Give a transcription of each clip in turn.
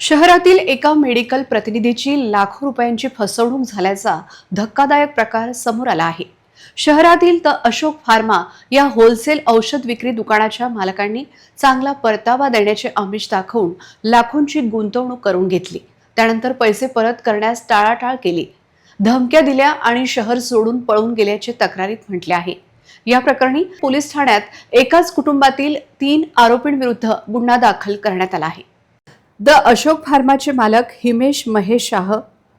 शहरातील एका मेडिकल प्रतिनिधीची लाखो रुपयांची फसवणूक झाल्याचा धक्कादायक प्रकार समोर आला आहे. शहरातील द अशोक फार्मा या होलसेल औषध विक्री दुकानाच्या मालकांनी चांगला परतावा देण्याचे आमिष दाखवून लाखोंची गुंतवणूक करून घेतली. त्यानंतर पैसे परत करण्यास टाळाटाळ केली. धमक्या दिल्या आणि शहर सोडून पळून गेल्याचे तक्रारीत म्हटले आहे. या प्रकरणी पोलीस ठाण्यात एकाच कुटुंबातील तीन आरोपींविरुद्ध गुन्हा दाखल करण्यात आला आहे. द अशोक फार्माचे मालक हिमेश महेश शाह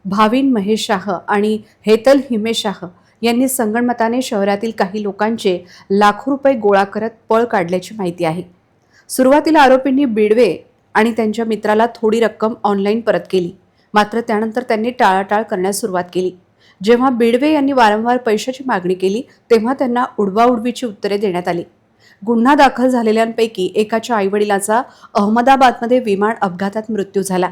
भाविन महेश शाह आणि हेतल हिमेश शाह यांनी संगणमताने शहरातील काही लोकांचे लाखो रुपये गोळा करत पळ काढल्याची माहिती आहे. सुरुवातीला आरोपींनी बिडवे आणि त्यांच्या मित्राला थोडी रक्कम ऑनलाईन परत केली. मात्र त्यानंतर त्यांनी टाळाटाळ करण्यास सुरुवात केली. जेव्हा बिडवे यांनी वारंवार पैशाची मागणी केली तेव्हा त्यांना उडवाउडवीची उत्तरे देण्यात आली. गुन्हा दाखल झालेल्यांपैकी एकाच्या आईवडिलाचा अहमदाबादमध्ये विमान अपघातात मृत्यू झाला.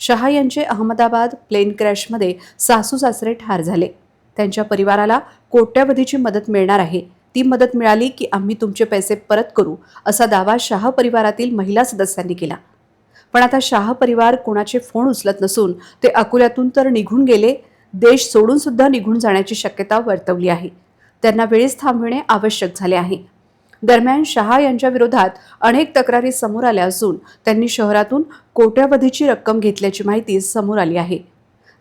शहा यांचे अहमदाबाद प्लेन क्रॅशमध्ये सासू सासरे ठार झाले. त्यांच्या परिवाराला कोट्यवधीची मदत मिळणार आहे. ती मदत मिळाली की आम्ही तुमचे पैसे परत करू असा दावा शाह परिवारातील महिला सदस्यांनी केला. पण आता शाह परिवार कोणाचे फोन उचलत नसून ते अकोल्यातून तर निघून गेले देश सोडून सुद्धा निघून जाण्याची शक्यता वर्तवली आहे. त्यांना वेळीच थांबविणे आवश्यक झाले आहे. दरम्यान शहा यांच्या विरोधात अनेक तक्रारी समोर आल्या असून त्यांनी शहरातून कोट्यावधीची रक्कम घेतल्याची माहिती समोर आली आहे.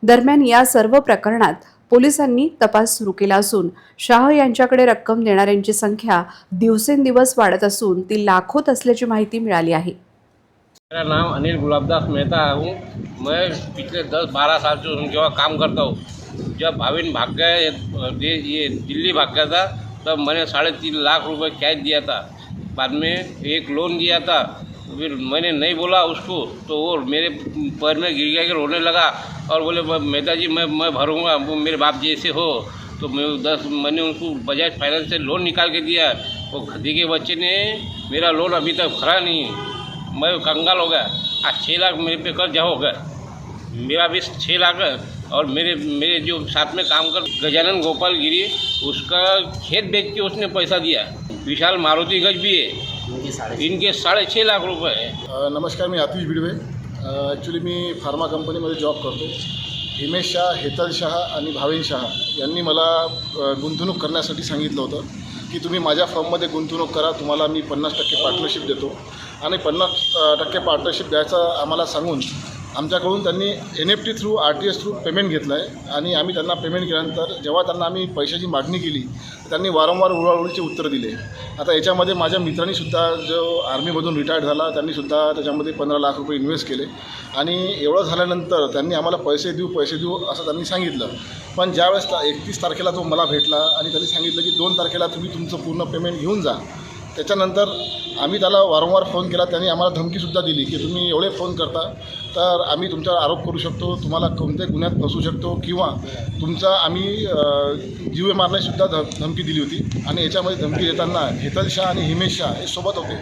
दरम्यान या सर्व प्रकरणात पोलिसांनी तपास सुरू केला असून शाह यांच्याकडे रक्कम देणाऱ्यांची संख्या दिवसेंदिवस वाढत असून ती लाखोत असल्याची माहिती मिळाली आहे. मेरा नाम अनिल गुलाबदास मेहता हूँ। मैं पिछले दस बारह साल से उनके वहाँ काम करता हूँ। जब भाविन भाग गए ये दिल्ली भाग गया था तब मैंने साढ़े तीन लाख रुपए कैश दिया था। बाद में एक लोन दिया था। फिर मैंने नहीं बोला उसको तो वो मेरे पैर में गिर गया के रोने लगा। और बोले, "मैं- मेहता जी मैं मैं भरूँगा, वो मेरे बाप जैसे हो। तो मैं दस, मैंने उनको बजाज फाइनेंस से लोन निकाल के दिया। वो खदी के बच्चे ने मेरा लोन अभी तक भरा नहीं। मैं कंगाल हो गया। आज छः लाख मेरे पे कर्जा हो गया। मेरा भी छः लाख और मेरे मेरे जो साथ में काम कर गजानन गोपाल गिरी उसका खेत बेच के उसने पैसा दिया। विशाल मारुति गज भी है। इनके साढ़े छः लाख रुपए है। नमस्कार मी आतिश बिडवे। ॲक्च्युली मी फार्मा कंपनीमध्ये जॉब करतो। हिमेश शाह हेतल शाह आणि भाविन शाह यांनी मला गुंतवणूक करण्यासाठी सांगितलं होतं की तुम्ही माझ्या फर्ममध्ये गुंतवणूक करा तुम्हाला मी पन्नास टक्के पार्टनरशिप देतो. आणि पन्नास टक्के पार्टनरशिप द्यायचं आम्हाला सांगून आमच्याकडून त्यांनी N F T through R T S through payment घेतलं आहे आणि आम्ही त्यांना पेमेंट केल्यानंतर जेव्हा त्यांना आम्ही पैशाची मागणी केली त्यांनी वारंवार उडाउडीचे उत्तरं दिले. आता याच्यामध्ये माझ्या मित्रांनीसुद्धा जो आर्मीमधून रिटायर्ड झाला त्यांनीसुद्धा त्याच्यामध्ये पंधरा लाख रुपये इन्व्हेस्ट केले. आणि एवढं झाल्यानंतर त्यांनी आम्हाला पैसे देऊ पैसे देऊ असं त्यांनी सांगितलं. पण ज्यावेळेस एकतीस तारखेला तो मला भेटला आणि त्यांनी सांगितलं की दोन तारखेला तुम्ही तुमचं पूर्ण पेमेंट घेऊन जा. त्याच्यानंतर आम्ही त्याला वारंवार फोन केला. त्यांनी आम्हाला धमकीसुद्धा दिली की तुम्ही एवढे फोन करता तर आम्ही तुमच्यावर आरोप करू शकतो तुम्हाला कोणत्याही गुन्ह्यात फसू शकतो किंवा तुमचा आम्ही जीवे मारण्यासुद्धा ध धमकी दिली होती. आणि याच्यामध्ये धमकी देताना हेतल शाह आणि हिमेश शाह हे सोबत होते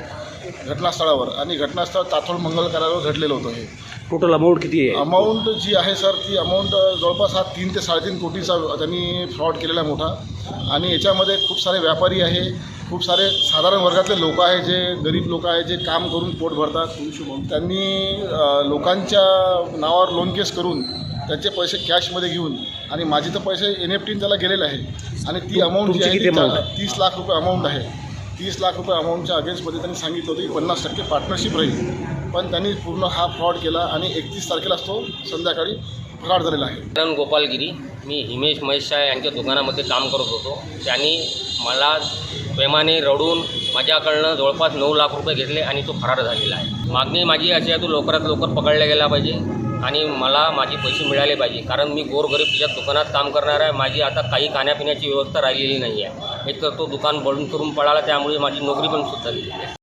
घटनास्थळावर. आणि घटनास्थळ ताथोड मंगल कार्यालयावर घडलेलं होतं हे. टोटल अमाऊंट किती आहे? अमाऊंट जी आहे सर ती अमाऊंट जवळपास हा तीन ते साडेतीन कोटीचा त्यांनी फ्रॉड केलेला आहे मोठा. आणि याच्यामध्ये खूप सारे व्यापारी आहे खूप सारे साधारण वर्गातले लोक आहे जे गरीब लोक आहे जे काम करून पोट भरतात. त्यांनी लोकांच्या नावावर लोन केस करून त्याचे पैसे कॅशमध्ये घेऊन आणि माझे तर पैसे एन एफ टीन त्याला गेलेले आहे आणि ती अमाऊंट जी आहे? तीस लाख रुपये अमाऊंट आहे. तीस लाख रुपये अमाऊंटच्या अगेन्स्टमध्ये त्यांनी सांगितलं होतं की पन्नास टक्के पार्टनरशिप राहील. पण त्यांनी पूर्ण हा फ्रॉड केला आणि एकतीस तारखेलाच तो संध्याकाळी फरार झालेला आहे. किरण गोपालगिरी मी हिमेश महेश शाह यांच्या दुकानामध्ये काम करत होतो. त्यांनी मला प्रेमाने रडून माझ्याकडनं जवळपास नऊ लाख रुपये घेतले आणि तो फरार झालेला आहे. मागणी माझी अशी आहे तो लवकरात लवकर पकडला गेला पाहिजे आणि मला माझे पैसे मिळाले पाहिजे. कारण मी गोरगरीब तिच्या दुकानात काम करणार आहे. माझी आता काही खाण्यापिण्याची व्यवस्था राहिलेली नाही आहे एक तर तो दुकान बंद करून पळाला त्यामुळे माझी नोकरी पण सुद्धा गेली आहे